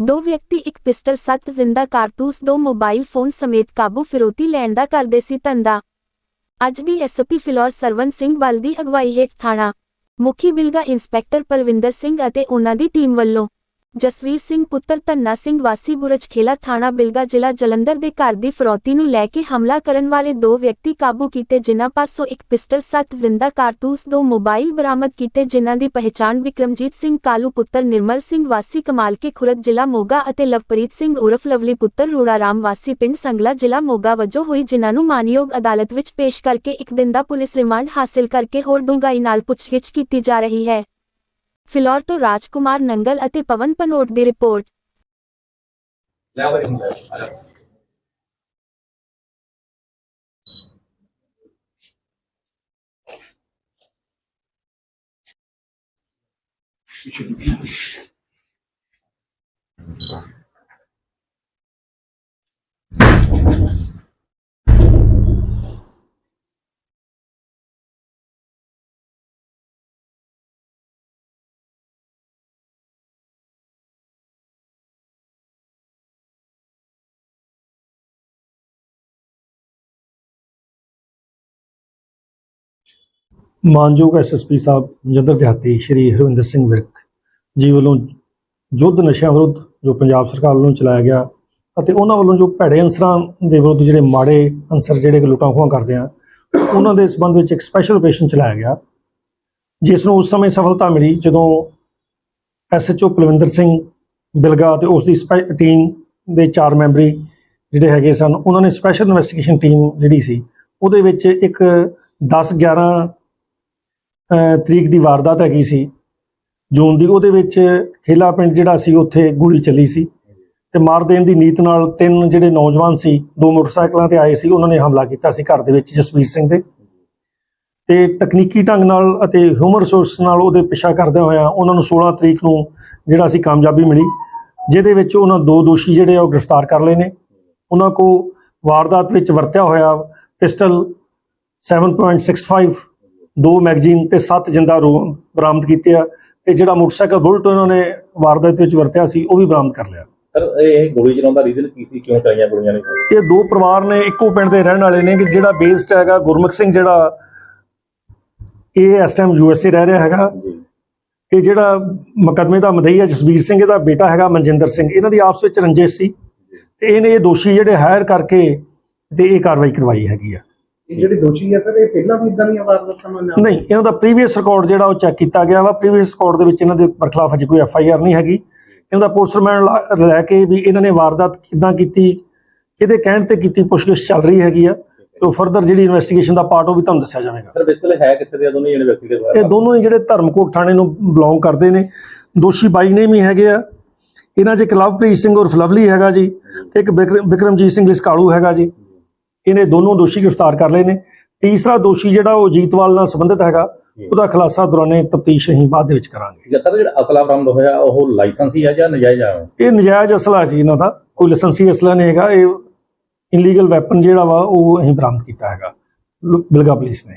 ਦੋ ਵਿਅਕਤੀ, ਇੱਕ ਪਿਸਟਲ, ਸੱਤ ਜ਼ਿੰਦਾ ਕਾਰਤੂਸ, ਦੋ ਮੋਬਾਈਲ ਫੋਨ ਸਮੇਤ ਕਾਬੂ ਫਿਰੋਤੀ ਲੈਣ ਦਾ ਕਰਦੇ ਸੀ ਧੰਦਾ। ਅੱਜ ਦੀ ਐਸਪੀ ਫਿਲੌਰ ਸਰਵਨ ਸਿੰਘ ਬਲ ਦੀ ਅਗਵਾਈ ਹੇਠ ਥਾਣਾ। ਮੁਖੀ ਬਿਲਗਾ ਇੰਸਪੈਕਟਰ ਪਲਵਿੰਦਰ ਸਿੰਘ ਅਤੇ ਉਹਨਾਂ ਦੀ ਟੀਮ ਵੱਲੋਂ ਜਸਵੀਰ ਸਿੰਘ ਪੁੱਤਰ ਧੰਨਾ ਸਿੰਘ ਵਾਸੀ ਬੁਰਜ ਖੇਲਾ ਥਾਣਾ ਬਿਲਗਾ ਜ਼ਿਲ੍ਹਾ ਜਲੰਧਰ ਦੇ ਘਰ ਦੀ ਫਰੋਤੀ ਨੂੰ ਲੈ ਕੇ ਹਮਲਾ ਕਰਨ ਵਾਲੇ ਦੋ ਵਿਅਕਤੀ ਕਾਬੂ ਕੀਤੇ ਜਿਨ੍ਹਾਂ ਪਾਸੋਂ ਇੱਕ ਪਿਸਟਲ, ਸੱਤ ਜ਼ਿੰਦਾ ਕਾਰਤੂਸ, ਦੋ ਮੋਬਾਈਲ ਬਰਾਮਦ ਕੀਤੇ ਜਿਨ੍ਹਾਂ ਦੀ ਪਹਿਚਾਣ ਵਿਕਰਮਜੀਤ ਸਿੰਘ ਕਾਲੂ ਪੁੱਤਰ ਨਿਰਮਲ ਸਿੰਘ ਵਾਸੀ ਕਮਾਲਕੇ ਖੁਰਦ ਜ਼ਿਲ੍ਹਾ ਮੋਗਾ ਅਤੇ ਲਵਪ੍ਰੀਤ ਸਿੰਘ ਉਰਫ ਲਵਲੀ ਪੁੱਤਰ ਰੂੜਾ ਰਾਮ ਵਾਸੀ ਪਿੰਡ ਸੰਗਲਾ ਜ਼ਿਲ੍ਹਾ ਮੋਗਾ ਵਜੋਂ ਹੋਈ ਜਿਨ੍ਹਾਂ ਨੂੰ ਮਾਨਯੋਗ ਅਦਾਲਤ ਵਿੱਚ ਪੇਸ਼ ਕਰਕੇ ਇੱਕ ਦਿਨ ਦਾ ਪੁਲਿਸ ਰਿਮਾਂਡ ਹਾਸਲ ਕਰਕੇ ਹੋਰ ਡੂੰਘਾਈ ਨਾਲ ਪੁੱਛਗਿੱਛ ਕੀਤੀ ਜਾ ਰਹੀ ਹੈ। ਫਿਲੌਰ ਤੋਂ ਰਾਜਕੁਮਾਰ ਨੰਗਲ ਅਤੇ ਪਵਨ ਪਨੋਟ ਦੀ ਰਿਪੋਰਟ ਲੈ ਬਈ ਮਾਨਯੋਗ ਐਸਐਸਪੀ ਸਾਹਿਬ ਜੰਦਰ ਦਿਹਾਤੀ ਸ਼੍ਰੀ ਹਰਵਿੰਦਰ ਸਿੰਘ ਵਿਰਕ ਜੀ ਵੱਲੋਂ ਯੁੱਧ ਨਸ਼ਿਆਂ ਵਿਰੁੱਧ ਜੋ ਪੰਜਾਬ ਸਰਕਾਰ ਵੱਲੋਂ ਚਲਾਇਆ ਗਿਆ ਅਤੇ ਉਹਨਾਂ ਵੱਲੋਂ ਜੋ ਭੈੜੇ ਅਨਸਰਾਂ ਦੇ ਵਿਰੁੱਧ ਜਿਹੜੇ ਮਾੜੇ ਅਨਸਰ ਜਿਹੜੇ ਕਿ ਲੁੱਟਾਂ ਖੋਹਾਂ ਕਰਦੇ ਆ, ਉਹਨਾਂ ਦੇ ਸਬੰਧ ਵਿੱਚ ਇੱਕ ਸਪੈਸ਼ਲ ਆਪਰੇਸ਼ਨ ਚਲਾਇਆ ਗਿਆ, ਜਿਸ ਨੂੰ ਉਸ ਸਮੇਂ ਸਫਲਤਾ ਮਿਲੀ ਜਦੋਂ ਐਸਐਚਓ ਕੁਲਵਿੰਦਰ ਸਿੰਘ ਬਿਲਗਾ ਤੇ ਉਸ ਦੀ ਸਪੈ- ਟੀਮ ਦੇ ਚਾਰ ਮੈਂਬਰੀ ਜਿਹੜੇ ਹੈਗੇ ਸਨ, ਉਹਨਾਂ ਨੇ ਸਪੈਸ਼ਲ ਇਨਵੈਸਟੀਗੇਸ਼ਨ ਟੀਮ ਜਿਹੜੀ ਸੀ, ਉਹਦੇ ਵਿੱਚ ਇੱਕ 10 11 ਤਰੀਕ ਦੀ ਵਾਰਦਾਤ ਹੈਗੀ ਸੀ। ਜੂਨ ਦੀ, ਉਹਦੇ ਵਿੱਚ ਖੇਲਾ ਪਿੰਡ ਜਿਹੜਾ ਸੀ, ਉੱਥੇ ਗੋਲੀ ਚੱਲੀ ਸੀ। ਤੇ ਮਾਰ ਦੇਣ ਦੀ ਨੀਤ ਨਾਲ ਤਿੰਨ ਜਿਹੜੇ ਨੌਜਵਾਨ ਸੀ, ਦੋ ਮੋਟਰਸਾਈਕਲਾਂ ਤੇ ਆਏ ਸੀ, ਉਹਨਾਂ ਨੇ ਹਮਲਾ ਕੀਤਾ ਸੀ ਘਰ ਦੇ ਵਿੱਚ ਜਸਵੀਰ ਸਿੰਘ ਦੇ। ਤੇ ਤਕਨੀਕੀ ਢੰਗ ਨਾਲ ਅਤੇ ਹਿਊਮਨ ਰਿਸੋਰਸ ਨਾਲ ਉਹਦੇ ਪਿੱਛਾ ਕਰਦੇ ਹੋਇਆ ਉਹਨਾਂ ਨੂੰ 16 ਤਰੀਕ ਨੂੰ ਜਿਹੜਾ ਸੀ, ਕਾਮਯਾਬੀ ਮਿਲੀ, ਜਿਹਦੇ ਵਿੱਚ ਉਹਨਾਂ ਦੋ ਦੋਸ਼ੀ ਜਿਹੜੇ ਆ, ਉਹ ਗ੍ਰਿਫਤਾਰ ਕਰ ਲਏ ਨੇ। ਉਹਨਾਂ ਕੋ ਵਾਰਦਾਤ ਵਿੱਚ ਵਰਤਿਆ ਹੋਇਆ ਪਿਸਟਲ 7.65 ਦੋ ਮੈਗਜ਼ੀਨ ਤੇ ਸੱਤ ਜਿੰਦਾ ਰੋ ਬਰਾਮਦ ਕੀਤੇ ਆ ਤੇ ਜਿਹੜਾ ਮੋਟਰਸਾਈਕਲ ਬੁਲਟ ਉਹਨਾਂ ਨੇ ਵਾਰਦਾਤ ਵਿੱਚ ਵਰਤਿਆ ਸੀ ਉਹ ਵੀ ਬਰਾਮਦ ਕਰ ਲਿਆ। ਸਰ ਇਹ ਗੋਲੀ ਚਲਾਉਣ ਦਾ ਰੀਜ਼ਨ ਕੀ ਸੀ? ਕਿਉਂ ਚਲਾਈਆਂ ਗੋਲੀਆਂ ਨੇ? ਇਹ ਦੋ ਪਰਿਵਾਰ ਨੇ ਇੱਕੋ ਪਿੰਡ ਦੇ ਰਹਿਣ ਵਾਲੇ ਨੇ ਕਿ ਜਿਹੜਾ ਬੇਸਡ ਹੈਗਾ ਗੁਰਮੁਖ ਸਿੰਘ ਜਿਹੜਾ ਇਹ ਇਸ ਟਾਈਮ ਯੂਐਸਏ ਰਹਿ ਰਿਹਾ ਹੈਗਾ। ਇਹ ਜਿਹੜਾ ਮੁਕੱਦਮੇ ਦਾ ਮਦਈ ਹੈ ਜਸਵੀਰ ਸਿੰਘ ਇਹਦਾ ਬੇਟਾ ਹੈਗਾ ਮਨਜਿੰਦਰ ਸਿੰਘ। ਇਹਨਾਂ ਦੀ ਆਪਸ ਵਿੱਚ ਰੰਜਿਸ਼ ਸੀ। ਤੇ ਇਹਨੇ ਇਹ ਦੋਸ਼ੀ ਜਿਹੜੇ ਹਾਇਰ ਕਰਕੇ ਤੇ ਇਹ ਕਾਰਵਾਈ ਕਰਵਾਈ ਹੈਗੀ ਆ। ਇਹ ਜਿਹੜੇ ਦੋਸ਼ੀ ਹੈ ਸਰ ਇਹ ਪਹਿਲਾਂ ਵੀ ਇਦਾਂ ਦੀਆਂ ਵਾਰਦਾਤਾਂ ਨਾਲ ਨਹੀਂ ਇਹਨਾਂ ਦਾ ਪ੍ਰੀਵੀਅਸ ਰਿਕਾਰਡ ਜਿਹੜਾ ਉਹ ਚੈੱਕ ਕੀਤਾ ਗਿਆ ਵਾ। ਪ੍ਰੀਵੀਅਸ ਰਿਕਾਰਡ ਦੇ ਵਿੱਚ ਇਹਨਾਂ ਦੇ ਬਰਖਲਾਫ ਅਜੇ ਕੋਈ ਐਫ ਆਈ ਆਰ ਨਹੀਂ ਹੈਗੀ। ਇਹਨਾਂ ਦਾ ਪੋਸਟਰਮੈਨ ਲੈ ਕੇ ਵੀ ਇਹਨਾਂ ਨੇ ਵਾਰਦਾਤ ਕਿੱਦਾਂ ਕੀਤੀ ਕਿਹਦੇ ਕਹਿਣ ਤੇ ਕੀਤੀ ਪੁੱਛਗਿੱਛ ਚੱਲ ਰਹੀ ਹੈਗੀ ਆ। ਤੇ ਉਹ ਫਰਦਰ ਜਿਹੜੀ ਇਨਵੈਸਟੀਗੇਸ਼ਨ ਦਾ ਪਾਰਟ ਉਹ ਵੀ ਤੁਹਾਨੂੰ ਦੱਸਿਆ ਜਾਵੇਗਾ। ਸਰ ਬੇਸਿਕਲੀ ਹੈ ਕਿੱਥੇ ਦੇ ਆ? ਦੋਨੇ ਜਿਹੜੇ ਵਿਅਕਤੀ ਦੇ ਇਹ ਦੋਨੋਂ ਹੀ ਜਿਹੜੇ ਧਰਮਕੋਟ ਥਾਣੇ ਨੂੰ ਬਿਲੋਂਗ ਕਰਦੇ ਨੇ। ਦੋਸ਼ੀ ਬਾਈ ਨੇ ਵੀ ਹੈਗੇ ਆ। ਇਹਨਾਂ 'ਚ ਇੱਕ ਲਵਪ੍ਰੀਤ ਸਿੰਘ ਉਰਫ ਲਵਲੀ ਹੈਗਾ ਜੀ। ਤੇ ਇੱਕ ਬਿਕਰ- ਬਿਕਰਮਜੀਤ ਸਿੰਘ ਲਿਸਕਾਲੂ ਹੈਗਾ ਜੀ। ਇਹਨੇ ਦੋਨੋਂ ਦੋਸ਼ੀ ਗ੍ਰਿਫਤਾਰ ਕਰ ਲਏ ਨੇ। ਤੀਸਰਾ ਦੋਸ਼ੀ ਜਿਹੜਾ ਉਹ ਜੀਤਵਾਲ ਨਾਲ ਸੰਬੰਧਿਤ ਹੈਗਾ ਉਹਦਾ ਖੁਲਾਸਾ ਦੌਰਾਨੇ ਤਫਤੀਸ਼ ਅਸੀਂ ਬਾਅਦ ਦੇ ਵਿੱਚ ਕਰਾਂਗੇ। ਸਰ ਜਿਹੜਾ ਅਸਲਾ ਬਰਾਮਦ ਹੋਇਆ ਉਹ ਲਾਇਸੈਂਸੀ ਹੈ ਜਾਂ ਨਜਾਇਜ਼ ਆ ਇਹ ਨਜਾਇਜ਼ ਅਸਲਾ ਜੀ ਇਹਨਾਂ ਦਾ। ਕੋਈ ਲਾਇਸੈਂਸੀ ਅਸਲਾ ਨਹੀਂ ਹੈਗਾ। ਇਹ ਇਨਲੀਗਲ ਵੈਪਨ ਜਿਹੜਾ ਵਾ ਉਹ ਅਸੀਂ ਬਰਾਮਦ ਕੀਤਾ ਹੈਗਾ ਬਿਲਗਾ ਪੁਲਿਸ ਨੇ।